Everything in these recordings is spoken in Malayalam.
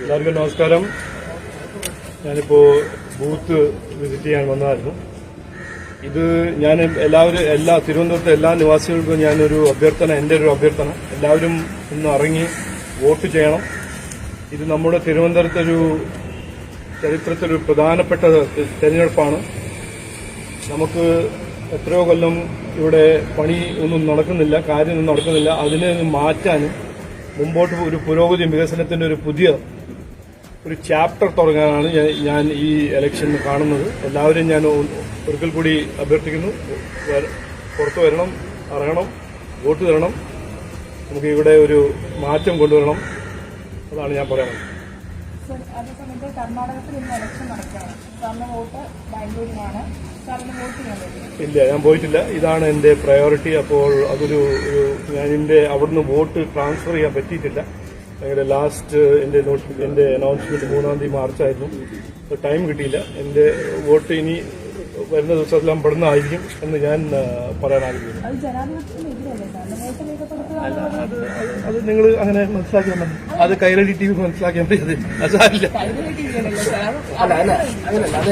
എല്ലാവർക്കും നമസ്കാരം. ഞാനിപ്പോ ബൂത്ത് വിസിറ്റ് ചെയ്യാൻ വന്നതായിരുന്നു. ഇത് ഞാൻ എല്ലാവരും എല്ലാ തിരുവനന്തപുരത്തെ എല്ലാ നിവാസികൾക്കും ഞാനൊരു അഭ്യർത്ഥന എന്റെ ഒരു അഭ്യർത്ഥന. എല്ലാവരും ഇന്ന് ഇറങ്ങി വോട്ട് ചെയ്യണം. ഇത് നമ്മുടെ തിരുവനന്തപുരത്തെ ഒരു ചരിത്രത്തിലൊരു പ്രധാനപ്പെട്ട തെരഞ്ഞെടുപ്പാണ്. നമുക്ക് എത്രയോ കൊല്ലം ഇവിടെ പണി ഒന്നും നടക്കുന്നില്ല കാര്യമൊന്നും നടക്കുന്നില്ല. അതിനെ മാറ്റാനും മുമ്പോട്ട് ഒരു പുരോഗതി വികസനത്തിന്റെ ഒരു പുതിയ ഒരു ചാപ്റ്റർ തുടങ്ങാനാണ് ഞാൻ- ഈ ഇലക്ഷൻ കാണുന്നത്. എല്ലാവരും ഞാൻ ഒരിക്കൽ കൂടി അഭ്യർത്ഥിക്കുന്നു. പുറത്തു വരണം ഇറങ്ങണം വോട്ട് തരണം. നമുക്ക് ഇവിടെ ഒരു മാറ്റം കൊണ്ടുവരണം. അതാണ് ഞാൻ പറയുന്നത് സർ, അതേസമയത്ത് കർണാടകത്തിൽ ഇന്ന് ഇലക്ഷൻ നടക്കുകയാണ്. സാറിന് വോട്ട് ബാംഗ്ലൂരിനാണ് സാറിന് വോട്ട് ചെയ്യാൻ പറ്റും ഇല്ല ഞാൻ പോയിട്ടില്ല. ഇതാണ് എന്റെ പ്രയോറിറ്റി അപ്പോൾ അതൊരു ഞാൻ എന്റെ അവിടുന്ന് വോട്ട് ട്രാൻസ്ഫർ ചെയ്യാൻ പറ്റിയിട്ടില്ല. ഭയങ്കര ലാസ്റ്റ് എന്റെ നോട്ട് എന്റെ അനൗൺസ്മെന്റ് മൂന്നാം തീയതി മാർച്ച് ആയിരുന്നു. അപ്പോൾ ടൈം കിട്ടിയില്ല. എന്റെ വോട്ട് ഇനി വരുന്ന ദിവസമെല്ലാം പെടുന്നതായിരിക്കും എന്ന് ഞാൻ ആ, പറയാൻ ആഗ്രഹിക്കുന്നു. അത് അത് നിങ്ങൾ അങ്ങനെ മനസ്സിലാക്കിയാൽ മതി. അത് കൈരളി ടി വി മനസ്സിലാക്കിയാൽ മതി. അത് സാരില്ല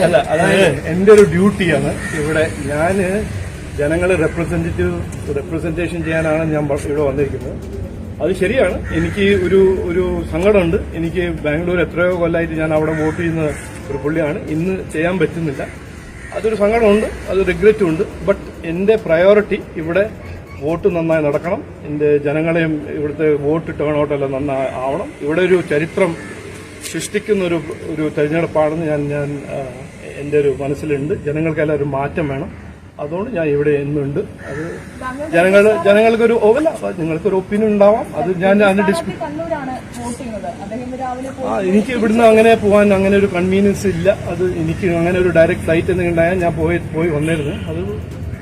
അല്ല അതായത് എന്റെ ഒരു ഡ്യൂട്ടിയാണ് ഇവിടെ ഞാൻ ജനങ്ങളെ റെപ്രസെന്റേറ്റീവ് റെപ്രസെന്റേഷൻ ചെയ്യാനാണ് ഞാൻ ഇവിടെ വന്നിരിക്കുന്നത്. അത് ശരിയാണ്. എനിക്ക് ഒരു ഒരു സങ്കടമുണ്ട്. എനിക്ക് ബാംഗ്ലൂർ എത്രയോ കൊല്ലായിട്ട് ഞാൻ അവിടെ വോട്ട് ചെയ്യുന്ന ഒരു പുള്ളിയാണ്. ഇന്ന് ചെയ്യാൻ പറ്റുന്നില്ല. അതൊരു സങ്കടമുണ്ട്. അത് റിഗ്രറ്റും ഉണ്ട്. ബട്ട് എന്റെ പ്രയോറിറ്റി ഇവിടെ വോട്ട് നന്നായി നടക്കണം. എന്റെ ജനങ്ങളെയും ഇവിടുത്തെ വോട്ട് ടേൺ ഔട്ട് എല്ലാം നന്നായി ആവണം. ഇവിടെ ഒരു ചരിത്രം സൃഷ്ടിക്കുന്ന ഒരു ഒരു തെരഞ്ഞെടുപ്പാണെന്ന് ഞാൻ ഞാൻ എന്റെ ഒരു മനസ്സിലുണ്ട്. ജനങ്ങൾക്കെല്ലാം ഒരു മാറ്റം വേണം. അതുകൊണ്ട് ഞാൻ ഇവിടെ എന്നുണ്ട്. അത് ജനങ്ങൾ ജനങ്ങൾക്കൊരു ഓവല്ല നിങ്ങൾക്കൊരു ഒപ്പീനിയൻ ഉണ്ടാവാം. അത് ഞാൻ അതിന് ഡിസ്കസ് ആ എനിക്ക് ഇവിടുന്ന് അങ്ങനെ പോകാൻ അങ്ങനെ ഒരു കൺവീനിയൻസ് ഇല്ല. അത് എനിക്ക് അങ്ങനെ ഒരു ഡയറക്റ്റ് ഫ്ലൈറ്റ് എന്തെങ്കിലും ഉണ്ടായാൽ ഞാൻ പോയി പോയി വന്നിരുന്നു. അത്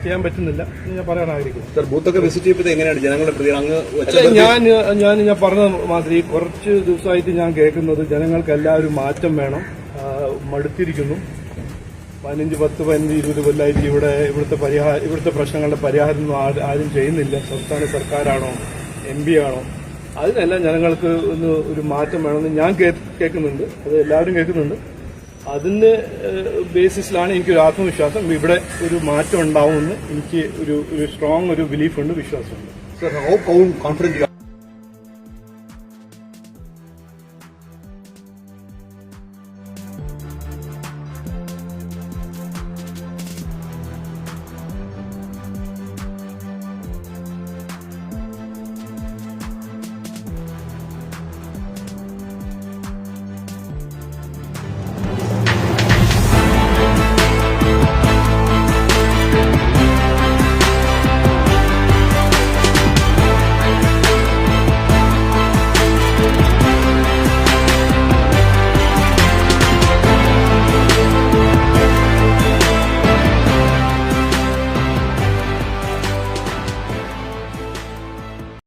ചെയ്യാൻ പറ്റുന്നില്ല. ഞാൻ പറയാൻ ആഗ്രഹിക്കുന്നു സർ ബൂത്തൊക്കെ വിസിറ്റ് ചെയ്തപ്പോൾ എങ്ങനെയാണ്? ജനങ്ങളുടെ പ്രതി അങ്ങ് ഞാൻ ഞാൻ ഞാൻ പറഞ്ഞ മാതിരി കുറച്ച് ദിവസമായിട്ട് ഞാൻ കേൾക്കുന്നത് ജനങ്ങൾക്ക് എല്ലാവരും മാറ്റം വേണം. മടുത്തിരിക്കുന്നു. പതിനഞ്ച് പത്ത് പതിനഞ്ച് ഇരുപത് കൊല്ലമായിട്ട് ഇവിടെ ഇവിടുത്തെ പരിഹാര ഇവിടുത്തെ പ്രശ്നങ്ങളുടെ പരിഹാരമൊന്നും ആരും ചെയ്യുന്നില്ല. സംസ്ഥാന സർക്കാരാണോ എം പി ആണോ അതിനെല്ലാം ജനങ്ങൾക്ക് ഒന്ന് ഒരു മാറ്റം വേണമെന്ന് ഞാൻ കേൾക്കുന്നുണ്ട്. അത് എല്ലാവരും കേൾക്കുന്നുണ്ട്. അതിന്റെ ബേസിസിലാണ് എനിക്കൊരു ആത്മവിശ്വാസം. ഇവിടെ ഒരു മാറ്റം ഉണ്ടാവുമെന്ന് എനിക്ക് ഒരു ഒരു സ്ട്രോങ് ഒരു ബിലീഫ് ഉണ്ട് വിശ്വാസമുണ്ട്. Sir how confident